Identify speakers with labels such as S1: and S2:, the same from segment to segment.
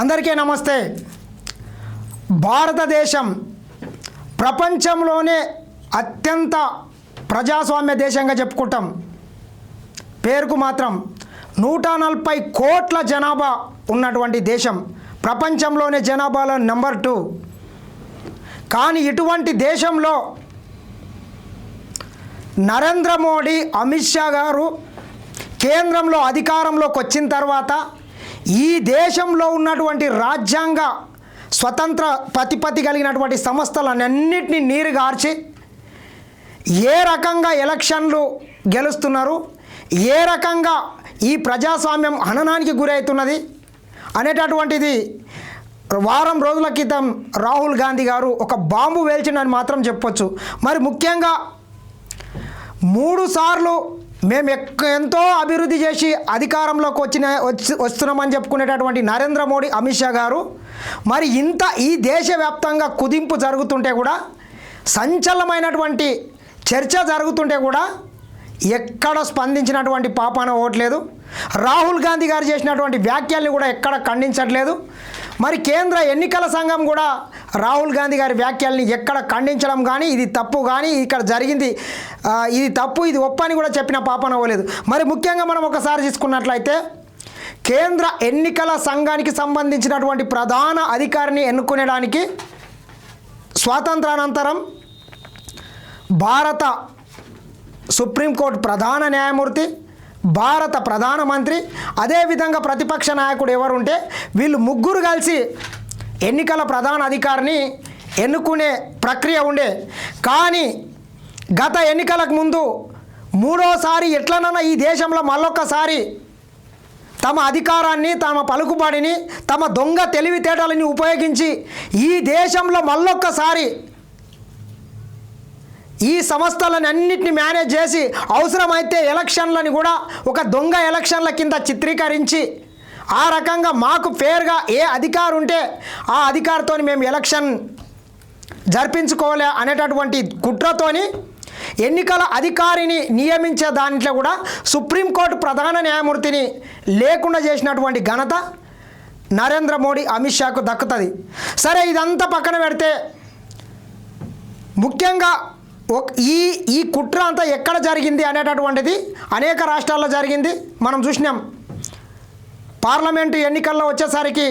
S1: అందరికీ నమస్తే. భారతదేశం ప్రపంచంలోనే అత్యంత ప్రజాస్వామ్య దేశంగా చెప్పుకుంటాం. పేరుకు మాత్రం నూట నలభై కోట్ల జనాభా ఉన్నటువంటి దేశం. ప్రపంచంలోనే జనాభాలో నెంబర్ టూ. కానీ ఇటువంటి దేశంలో నరేంద్ర మోడీ అమిత్ షా గారు కేంద్రంలో అధికారంలోకి వచ్చిన తర్వాత ఈ దేశంలో ఉన్నటువంటి రాజ్యాంగ స్వతంత్ర ప్రతిపత్తి కలిగినటువంటి సంస్థలన్నింటినీ నీరు గార్చి ఏ రకంగా ఎలక్షన్లు గెలుస్తున్నారు ఏ రకంగా ఈ ప్రజాస్వామ్యం హననానికి గురవుతున్నది అనేటటువంటిది వారం రోజుల క్రితం రాహుల్ గాంధీ గారు ఒక బాంబు వేల్చిండని మాత్రం చెప్పొచ్చు. మరి ముఖ్యంగా మూడు సార్లు మేము ఎక్క ఎంతో అభివృద్ధి చేసి అధికారంలోకి వచ్చిన వచ్చి వస్తున్నామని చెప్పుకునేటటువంటి నరేంద్ర మోడీ అమిత్ షా గారు మరి ఇంత ఈ దేశవ్యాప్తంగా కుదింపు జరుగుతుంటే కూడా సంచలనమైనటువంటి చర్చ జరుగుతుంటే కూడా ఎక్కడ స్పందించినటువంటి పాపాన ఓట్లేదు. రాహుల్ గాంధీ గారు చేసినటువంటి వ్యాఖ్యల్ని కూడా ఎక్కడ ఖండించట్లేదు. మరి కేంద్ర ఎన్నికల సంఘం కూడా రాహుల్ గాంధీ గారి వ్యాఖ్యల్ని ఎక్కడ ఖండించడం కానీ ఇది తప్పు కానీ ఇక్కడ జరిగింది ఇది తప్పు ఇది ఒప్పని కూడా చెప్పిన పాపన అవ్వలేదు. మరి ముఖ్యంగా మనం ఒకసారి తీసుకున్నట్లయితే కేంద్ర ఎన్నికల సంఘానికి సంబంధించినటువంటి ప్రధాన అధికారిని ఎన్నుకునేడానికి స్వాతంత్రానంతరం భారత సుప్రీంకోర్టు ప్రధాన న్యాయమూర్తి భారత ప్రధానమంత్రి అదేవిధంగా ప్రతిపక్ష నాయకుడు ఎవరుంటే వీళ్ళు ముగ్గురు కలిసి ఎన్నికల ప్రధాన అధికారిని ఎన్నుకునే ప్రక్రియ ఉండే. కానీ గత ఎన్నికలకు ముందు మూడోసారి ఎట్లనన్నా ఈ దేశంలో మళ్ళొక్కసారి తమ అధికారాన్ని తమ పలుకుబడిని తమ దొంగ తెలివితేటలని ఉపయోగించి ఈ దేశంలో మళ్ళొక్కసారి ఈ సంస్థలను అన్నిటిని మేనేజ్ చేసి అవసరమైతే ఎలక్షన్లని కూడా ఒక దొంగ ఎలక్షన్ల కింద చిత్రీకరించి ఆ రకంగా మాకు ఫేర్గా ఏ అధికారు ఉంటే ఆ అధికారితో మేము ఎలక్షన్ జరిపించుకోలే అనేటటువంటి కుట్రతోని ఎన్నికల అధికారిని నియమించే దాంట్లో కూడా సుప్రీంకోర్టు ప్రధాన న్యాయమూర్తిని లేకుండా చేసినటువంటి ఘనత నరేంద్ర మోడీ అమిత్ షాకు దక్కుతుంది. సరే ఇదంతా పక్కన పెడితే ముఖ్యంగా ఈ ఈ కుట్ర అంతా ఎక్కడ జరిగింది అనేటటువంటిది అనేక రాష్ట్రాల్లో జరిగింది. మనం చూసినాం. పార్లమెంటు ఎన్నికల్లో వచ్చేసరికి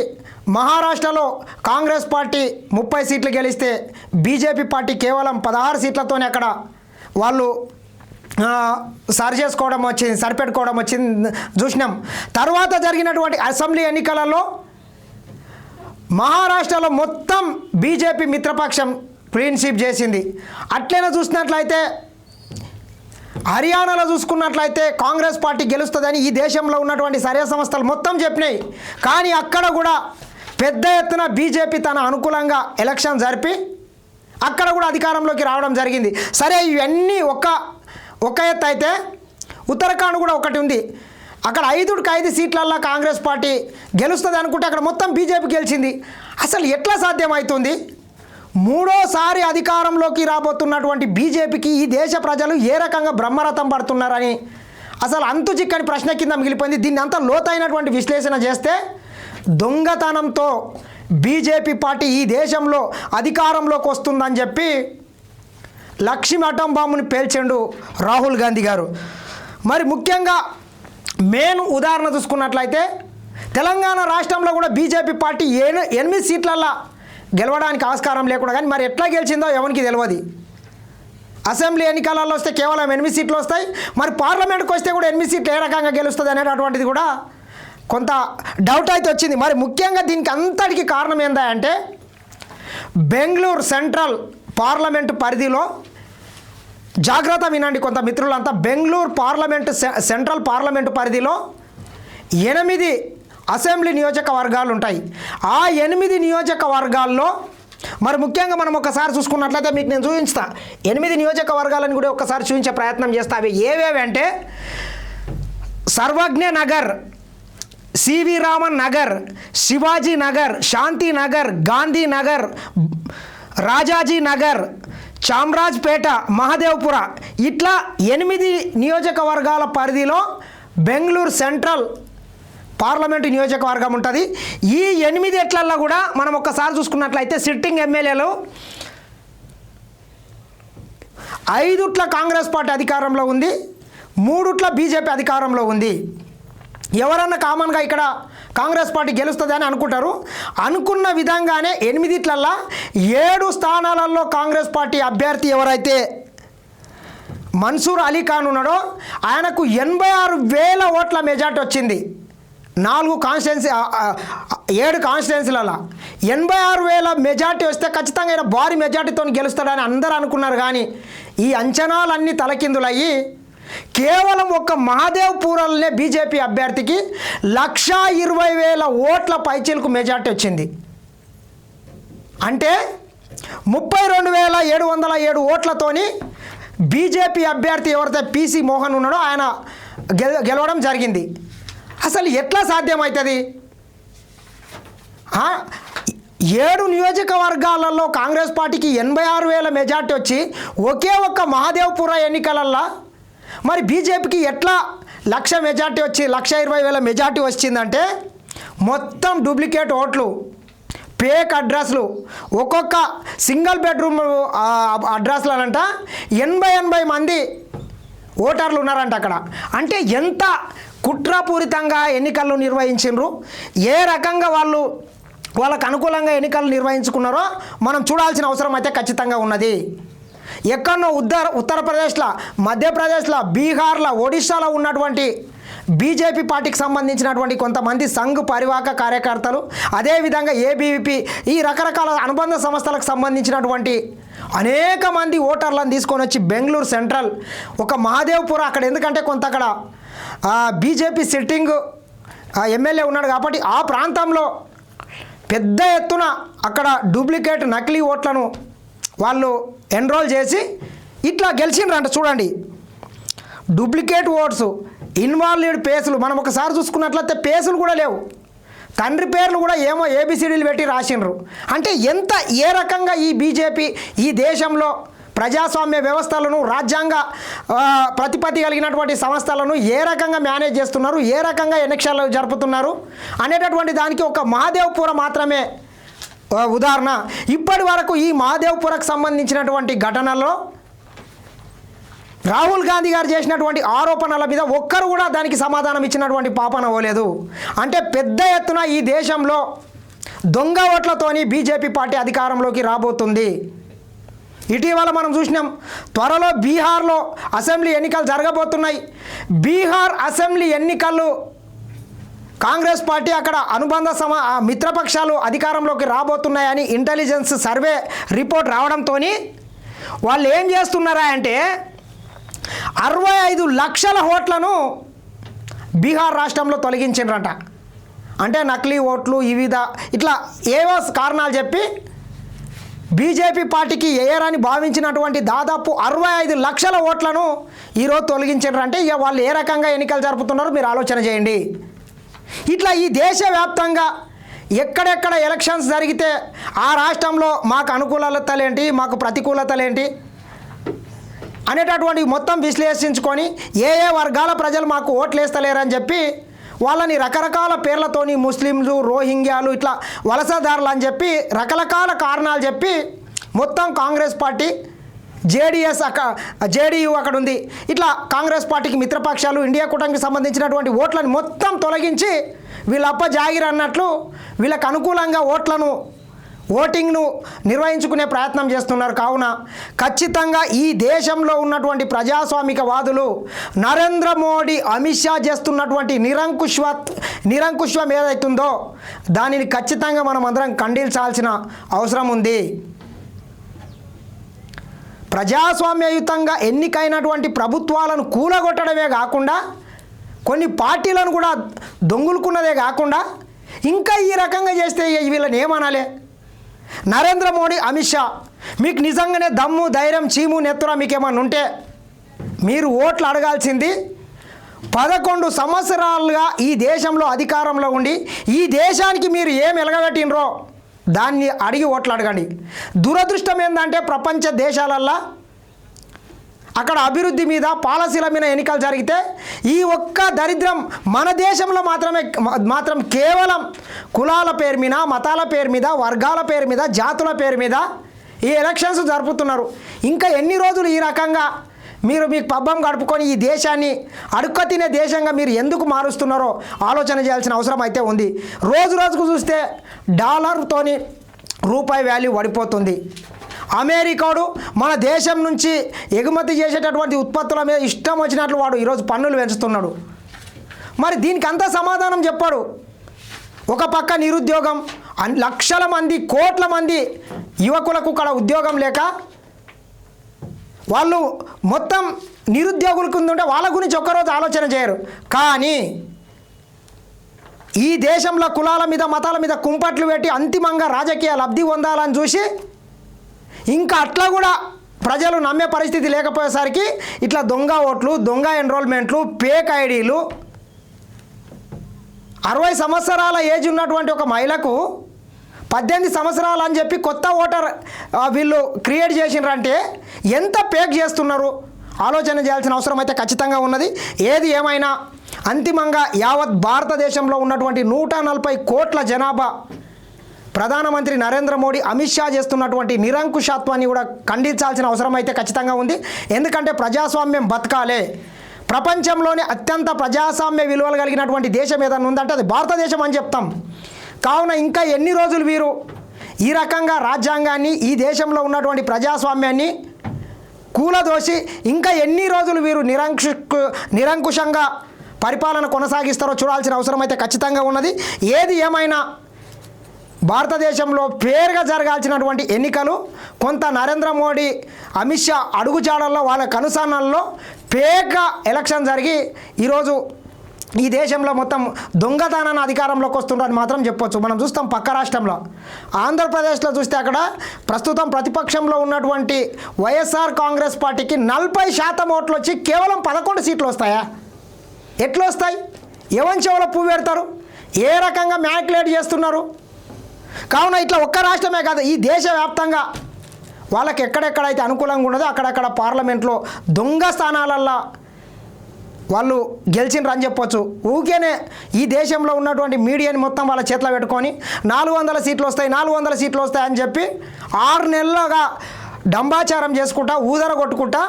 S1: మహారాష్ట్రలో కాంగ్రెస్ పార్టీ ముప్పై సీట్లు గెలిస్తే బీజేపీ పార్టీ కేవలం పదహారు సీట్లతోనే అక్కడ వాళ్ళు సరి చేసుకోవడం వచ్చింది సరిపెట్టుకోవడం వచ్చింది. చూసినాం. తర్వాత జరిగినటువంటి అసెంబ్లీ ఎన్నికలలో మహారాష్ట్రలో మొత్తం బీజేపీ మిత్రపక్షం క్లీన్షిప్ చేసింది. అట్లైనా చూసినట్లయితే హర్యానాలో చూసుకున్నట్లయితే కాంగ్రెస్ పార్టీ గెలుస్తుందని ఈ దేశంలో ఉన్నటువంటి సర్వ సంస్థలు మొత్తం చెప్పినాయి. కానీ అక్కడ కూడా పెద్ద ఎత్తున బీజేపీ తన అనుకూలంగా ఎలక్షన్ జరిపి అక్కడ కూడా అధికారంలోకి రావడం జరిగింది. సరే ఇవన్నీ ఒక ఒక ఎత్తు అయితే ఉత్తరాఖండ్ కూడా ఒకటి ఉంది. అక్కడ ఐదుకి ఐదు సీట్లల్లో కాంగ్రెస్ పార్టీ గెలుస్తుంది అనుకుంటే అక్కడ మొత్తం బీజేపీ గెలిచింది. అసలు ఎట్లా సాధ్యమవుతుంది మూడోసారి అధికారంలోకి రాబోతున్నటువంటి బీజేపీకి ఈ దేశ ప్రజలు ఏ రకంగా బ్రహ్మరథం పడుతున్నారని అసలు అంతు చిక్కని ప్రశ్న కింద మిగిలిపోయింది. దీన్ని అంతా లోతైనటువంటి విశ్లేషణ చేస్తే దొంగతనంతో బీజేపీ పార్టీ ఈ దేశంలో అధికారంలోకి వస్తుందని చెప్పి లక్ష్మీ అటం బాంబుని పేల్చిండు రాహుల్ గాంధీ గారు. మరి ముఖ్యంగా మెయిన్ ఉదాహరణ చూసుకున్నట్లయితే తెలంగాణ రాష్ట్రంలో కూడా బీజేపీ పార్టీ ఏడు ఎనిమిది సీట్లల్లో గెలవడానికి ఆస్కారం లేకుండా కానీ మరి ఎట్లా గెలిచిందో ఎవరికి తెలియదు అసెంబ్లీ ఎన్నికలలో వస్తే కేవలం ఎనిమిది సీట్లు వస్తాయి. మరి పార్లమెంట్కి వస్తే కూడా ఎనిమిది సీట్లు ఏ రకంగా గెలుస్తుంది అనేటటువంటిది కూడా కొంత డౌట్ అయితే వచ్చింది. మరి ముఖ్యంగా దీనికి అంతటికి కారణం ఏందా అంటే బెంగళూరు సెంట్రల్ పార్లమెంటు పరిధిలో జాగ్రత్త వినండి కొంత మిత్రులంతా. బెంగళూరు పార్లమెంటు సె- సెంట్రల్ పార్లమెంటు పరిధిలో ఎనిమిది అసెంబ్లీ నియోజకవర్గాలు ఉంటాయి ఆ ఎనిమిది నియోజకవర్గాల్లో మరి ముఖ్యంగా మనం ఒకసారి చూసుకున్నట్లయితే మీకు నేను చూపించుతా ఎనిమిది నియోజకవర్గాలను కూడా ఒకసారి చూపించే ప్రయత్నం చేస్తా. అవి ఏవేవి అంటే సర్వజ్ఞ నగర్ సివి రామన్ నగర్ శివాజీ నగర్ శాంతి నగర్ గాంధీ నగర్ రాజాజీ నగర్ చామ్రాజ్పేట మహదేవ్పుర ఇట్లా ఎనిమిది నియోజకవర్గాల పరిధిలో బెంగళూరు సెంట్రల్ పార్లమెంటు నియోజకవర్గం ఉంటుంది. ఈ ఎనిమిది ఎట్లల్లో కూడా మనం ఒక్కసారి చూసుకున్నట్లయితే సిట్టింగ్ ఎమ్మెల్యేలు ఐదుట్ల కాంగ్రెస్ పార్టీ అధికారంలో ఉంది మూడుట్ల బీజేపీ అధికారంలో ఉంది. ఎవరన్నా కామన్గా ఇక్కడ కాంగ్రెస్ పార్టీ గెలుస్తుంది అని అనుకుంటారు. అనుకున్న విధంగానే ఎనిమిదిట్లల్లా ఏడు స్థానాలలో కాంగ్రెస్ పార్టీ అభ్యర్థి ఎవరైతే మన్సూర్ అలీ ఖాన్ ఉన్నాడో ఆయనకు ఎనభై ఆరు వేల ఓట్ల మెజార్టీ వచ్చింది. నాలుగు కాన్స్టిట్యున్సీ ఏడు కాన్స్టిట్యున్సీలలో ఎనభై ఆరు వేల మెజార్టీ వస్తే ఖచ్చితంగా ఆయన భారీ మెజార్టీతో గెలుస్తాడని అందరూ అనుకున్నారు కానీ ఈ అంచనాలన్నీ తలకిందులయ్యి కేవలం ఒక్క మహాదేవ్ పూరల్నే బీజేపీ అభ్యర్థికి లక్షా ఇరవై వేల ఓట్ల పైచీలకు మెజార్టీ వచ్చింది. అంటే ముప్పై రెండు వేల ఏడు వందల ఏడు ఓట్లతోని బీజేపీ అభ్యర్థి ఎవరైతే పీసీ మోహన్ ఉన్నాడో ఆయన గెల గెలవడం జరిగింది. అసలు ఎట్లా సాధ్యమవుతుంది ఏడు నియోజకవర్గాలలో కాంగ్రెస్ పార్టీకి ఎనభై ఆరు వేల మెజార్టీ వచ్చి ఒకే ఒక్క మహాదేవ్పుర ఎన్నికలల్లో? మరి బీజేపీకి ఎట్లా లక్ష మెజార్టీ వచ్చి లక్ష ఇరవై వేల మెజార్టీ వచ్చిందంటే మొత్తం డూప్లికేట్ ఓట్లు పేక్ అడ్రస్లు ఒక్కొక్క సింగిల్ బెడ్రూమ్ ఆ, అడ్రస్లనంట ఎనభై ఎనభై మంది ఓటర్లు ఉన్నారంట అక్కడ. అంటే ఎంత కుట్రపూరితంగా ఎన్నికలు నిర్వహించిండ్రు. ఏ రకంగా వాళ్ళు వాళ్ళకు అనుకూలంగా ఎన్నికలు నిర్వహించుకున్నారో మనం చూడాల్సిన అవసరం అయితే ఖచ్చితంగా ఉన్నది. ఎక్కడో ఉత్తర ఉత్తరప్రదేశ్లో మధ్యప్రదేశ్లో బీహార్లో ఒడిశాలో ఉన్నటువంటి బీజేపీ పార్టీకి సంబంధించినటువంటి కొంతమంది సంఘ్ పరివాహక కార్యకర్తలు అదేవిధంగా ఏబీవీపీ ఈ రకరకాల అనుబంధ సంస్థలకు సంబంధించినటువంటి అనేక మంది ఓటర్లను తీసుకొని వచ్చి బెంగళూరు సెంట్రల్ ఒక మహాదేవ్పుర అక్కడ. ఎందుకంటే కొంత అక్కడ బీజేపీ సిట్టింగ్ ఎమ్మెల్యే ఉన్నాడు కాబట్టి ఆ ప్రాంతంలో పెద్ద ఎత్తున అక్కడ డూప్లికేట్ నకిలీ ఓట్లను వాళ్ళు ఎన్రోల్ చేసి ఇట్లా గెలిచిండ్రంట చూడండి. డూప్లికేట్ ఓట్స్ ఇన్వాల్వ్డ్ పేసులు మనం ఒకసారి చూసుకున్నట్లయితే పేసులు కూడా లేవు. తండ్రి పేర్లు కూడా ఏమో ఏబిసిడీలు పెట్టి రాసిండ్రు. అంటే ఎంత ఏ రకంగా ఈ బీజేపీ ఈ దేశంలో ప్రజాస్వామ్య వ్యవస్థలను రాజ్యాంగ ప్రతిపత్తి కలిగినటువంటి సంస్థలను ఏ రకంగా మేనేజ్ చేస్తున్నారు ఏ రకంగా ఎన్నికలు జరుపుతున్నారు అనేటటువంటి దానికి ఒక మహాదేవ్పుర మాత్రమే ఉదాహరణ. ఇప్పటి వరకు ఈ మహాదేవ్పురకు సంబంధించినటువంటి ఘటనలో రాహుల్ గాంధీ గారు చేసినటువంటి ఆరోపణల మీద ఒక్కరు కూడా దానికి సమాధానం ఇచ్చినటువంటి పాపన పోలేదు. అంటే పెద్ద ఎత్తున ఈ దేశంలో దొంగ ఓట్లతోని బీజేపీ పార్టీ అధికారంలోకి రాబోతుంది. ఇటీవల మనం చూసినాం త్వరలో బీహార్లో అసెంబ్లీ ఎన్నికలు జరగబోతున్నాయి. బీహార్ అసెంబ్లీ ఎన్నికలు కాంగ్రెస్ పార్టీ అక్కడ అనుబంధ సమ మిత్రపక్షాలు అధికారంలోకి రాబోతున్నాయని ఇంటెలిజెన్స్ సర్వే రిపోర్ట్ రావడంతో వాళ్ళు ఏం చేస్తున్నారా అంటే అరవై ఐదు లక్షల ఓట్లను బీహార్ రాష్ట్రంలో తొలగించిండ్రట అంటే నకిలీ ఓట్లు వివిధ ఇట్లా ఏవో కారణాలు చెప్పి బీజేపీ పార్టీకి వేయరని భావించినటువంటి దాదాపు అరవై ఐదు లక్షల ఓట్లను ఈరోజు తొలగించారు అంటే ఇక వాళ్ళు ఏ రకంగా ఎన్నికలు జరుపుతున్నారో మీరు ఆలోచన చేయండి. ఇట్లా ఈ దేశవ్యాప్తంగా ఎక్కడెక్కడ ఎలక్షన్స్ జరిగితే ఆ రాష్ట్రంలో మాకు అనుకూలతలేంటి మాకు ప్రతికూలతలేంటి అనేటటువంటి మొత్తం విశ్లేషించుకొని ఏ ఏ వర్గాల ప్రజలు మాకు ఓట్లు వేస్తలేరని చెప్పి వాళ్ళని రకరకాల పేర్లతోని ముస్లింలు రోహింగ్యాలు ఇట్లా వలసదారులు అని చెప్పి రకరకాల కారణాలు చెప్పి మొత్తం Congress party J D S అక్క జేడీయూ అక్కడ ఉంది. ఇట్లా కాంగ్రెస్ పార్టీకి మిత్రపక్షాలు ఇండియా కూటమికి సంబంధించినటువంటి ఓట్లను మొత్తం తొలగించి వీళ్ళప్ప జాగిర్ అన్నట్లు వీళ్ళకు అనుకూలంగా ఓట్లను ఓటింగ్ను నిర్వహించుకునే ప్రయత్నం చేస్తున్నారు. కావున ఖచ్చితంగా ఈ దేశంలో ఉన్నటువంటి ప్రజాస్వామిక వాదులు నరేంద్ర మోడీ అమిత్ షా చేస్తున్నటువంటి నిరంకుశ్వ నిరంకుశ్వం ఏదైతుందో దానిని ఖచ్చితంగా మనం అందరం ఖండించాల్సిన అవసరం ఉంది. ప్రజాస్వామ్యయుతంగా ఎన్నికైనటువంటి ప్రభుత్వాలను కూలగొట్టడమే కాకుండా కొన్ని పార్టీలను కూడా దొంగులుకున్నదే కాకుండా ఇంకా ఈ రకంగా చేస్తే వీళ్ళని ఏమనాలి? నరేంద్ర మోడీ అమిత్ షా మీకు నిజంగానే దమ్ము ధైర్యం చీము నెత్తుర మీకు ఏమైనా ఉంటే మీరు ఓట్లు అడగాల్సింది పదకొండు సంవత్సరాలుగా ఈ దేశంలో అధికారంలో ఉండి ఈ దేశానికి మీరు ఏం ఎలగబెట్టినరో దాన్ని అడిగి ఓట్లు అడగండి. దురదృష్టం ఏంటంటే ప్రపంచ దేశాలల్లో అక్కడ అభివృద్ధి మీద పాలసీల మీద ఎన్నికలు జరిగితే ఈ ఒక్క దరిద్రం మన దేశంలో మాత్రమే మాత్రం కేవలం కులాల పేరు మీద మతాల పేరు మీద వర్గాల పేరు మీద జాతుల పేరు మీద ఈ ఎలక్షన్స్ జరుపుతున్నారు. ఇంకా ఎన్ని రోజులు ఈ రకంగా మీరు మీకు పబ్బం గడుపుకొని ఈ దేశాన్ని అడుక్క తినే దేశంగా మీరు ఎందుకు మారుస్తున్నారో ఆలోచన చేయాల్సిన అవసరం అయితే ఉంది. రోజు రోజుకు చూస్తే డాలర్తోని రూపాయి వాల్యూ పడిపోతుంది. అమెరికాడు మన దేశం నుంచి ఎగుమతి చేసేటటువంటి ఉత్పత్తుల మీద ఇష్టం వచ్చినట్లు వాడు ఈరోజు పన్నులు పెంచుతున్నాడు. మరి దీనికి అంతా సమాధానం చెప్పాడు. ఒక పక్క నిరుద్యోగం లక్షల మంది కోట్ల మంది యువకులకు కూడా ఉద్యోగం లేక వాళ్ళు మొత్తం నిరుద్యోగులకు ఉందంటే వాళ్ళ గురించి ఒక్కరోజు ఆలోచన చేయరు. కానీ ఈ దేశంలో కులాల మీద మతాల మీద కుంపట్లు పెట్టి అంతిమంగా రాజకీయ లబ్ధి పొందాలని చూసి ఇంకా అట్లా కూడా ప్రజలు నమ్మే పరిస్థితి లేకపోయేసరికి ఇట్లా దొంగ ఓట్లు దొంగ ఎన్రోల్మెంట్లు పేక్ ఐడీలు. అరవై సంవత్సరాల ఏజ్ ఉన్నటువంటి ఒక మహిళకు పద్దెనిమిది సంవత్సరాలు అని చెప్పి కొత్త ఓటర్ వీళ్ళు క్రియేట్ చేసినారంటే ఎంత పేక్ చేస్తున్నారు? ఆలోచన చేయాల్సిన అవసరం అయితే ఖచ్చితంగా ఉన్నది. ఏది ఏమైనా అంతిమంగా యావత్ భారతదేశంలో ఉన్నటువంటి నూట నలభై కోట్ల జనాభా ప్రధానమంత్రి నరేంద్ర మోడీ అమిత్ షా చేస్తున్నటువంటి నిరంకుశత్వాన్ని కూడా ఖండించాల్సిన అవసరం అయితే ఖచ్చితంగా ఉంది. ఎందుకంటే ప్రజాస్వామ్యం బతకాలే. ప్రపంచంలోనే అత్యంత ప్రజాస్వామ్య విలువలు కలిగినటువంటి దేశం ఏదైనా ఉందంటే అది భారతదేశం అని చెప్తాం. కావున ఇంకా ఎన్ని రోజులు వీరు ఈ రకంగా రాజ్యాంగాన్ని ఈ దేశంలో ఉన్నటువంటి ప్రజాస్వామ్యాన్ని కూలదోసి ఇంకా ఎన్ని రోజులు వీరు నిరంకుశ నిరంకుశంగా పరిపాలన కొనసాగిస్తారో చూడాల్సిన అవసరం అయితే ఖచ్చితంగా ఉన్నది. ఏది ఏమైనా భారతదేశంలో పేరుగా జరగాల్సినటువంటి ఎన్నికలు కొంత నరేంద్ర మోడీ అమిత్ షా అడుగుజాడల్లో వాళ్ళ కనుసరణల్లో పేక ఎలక్షన్ జరిగి ఈరోజు ఈ దేశంలో మొత్తం దొంగతనాన్ని అధికారంలోకి వస్తుండని మాత్రం చెప్పొచ్చు. మనం చూస్తాం పక్క రాష్ట్రంలో. ఆంధ్రప్రదేశ్లో చూస్తే అక్కడ ప్రస్తుతం ప్రతిపక్షంలో ఉన్నటువంటి వైఎస్ఆర్ కాంగ్రెస్ పార్టీకి నలభై శాతం ఓట్లు వచ్చి కేవలం పదకొండు సీట్లు వస్తాయా? ఎట్లా వస్తాయి ఎవరి చెవులో పువ్వు పెడతారు? ఏ రకంగా మ్యాక్యులేట్ చేస్తున్నారు? కావున ఇట్లా ఒక్క రాష్ట్రమే కాదు ఈ దేశవ్యాప్తంగా వాళ్ళకి ఎక్కడెక్కడైతే అనుకూలంగా ఉన్నదో అక్కడక్కడ పార్లమెంట్లో దొంగ స్థానాలల్లో వాళ్ళు గెలిచిండ్రు అని చెప్పొచ్చు. ఊకేనే ఈ దేశంలో ఉన్నటువంటి మీడియాని మొత్తం వాళ్ళ చేతిలో పెట్టుకొని నాలుగు వందల సీట్లు వస్తాయి నాలుగు వందల సీట్లు వస్తాయి అని చెప్పి ఆరు నెలలుగా డంబాచారం చేసుకుంటా ఊదర కొట్టుకుంటా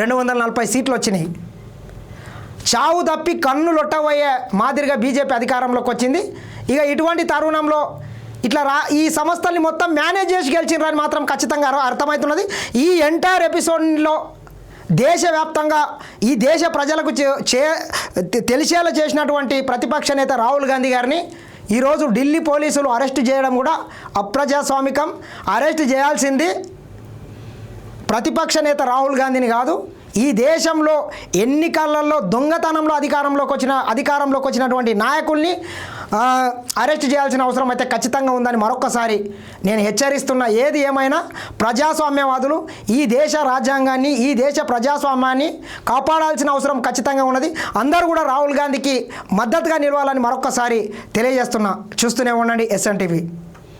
S1: రెండు వందల నలభై సీట్లు వచ్చినాయి. చావు తప్పి కన్ను లొట్టబోయే మాదిరిగా బీజేపీ అధికారంలోకి వచ్చింది. ఇక ఇటువంటి తరుణంలో ఇట్లా రా ఈ సంస్థల్ని మొత్తం మేనేజ్ చేసి గెలిచినారని మాత్రం ఖచ్చితంగా అర్థమవుతున్నది. ఈ ఎంటైర్ ఎపిసోడ్లో దేశవ్యాప్తంగా ఈ దేశ ప్రజలకు చే చే- తె- తెలిసేలా చేసినటువంటి ప్రతిపక్ష నేత రాహుల్ గాంధీ గారిని ఈరోజు ఢిల్లీ పోలీసులు అరెస్ట్ చేయడం కూడా అప్రజాస్వామికం. అరెస్ట్ చేయాల్సింది ప్రతిపక్ష నేత రాహుల్ గాంధీని కాదు ఈ దేశంలో ఎన్నికలలో దొంగతనంలో అధికారంలోకి వచ్చిన అధికారంలోకి వచ్చినటువంటి నాయకుల్ని అరెస్ట్ చేయాల్సిన అవసరం అయితే ఖచ్చితంగా ఉందని మరొక్కసారి నేను హెచ్చరిస్తున్న ఏది ఏమైనా ప్రజాస్వామ్యవాదులు ఈ దేశ రాజ్యాంగాన్ని ఈ దేశ ప్రజాస్వామ్యాన్ని కాపాడాల్సిన అవసరం ఖచ్చితంగా ఉన్నది. అందరూ కూడా రాహుల్ గాంధీకి మద్దతుగా నిలవాలని మరొక్కసారి తెలియజేస్తున్నా. చూస్తూనే ఉండండి ఎస్ఎన్ టీవీ.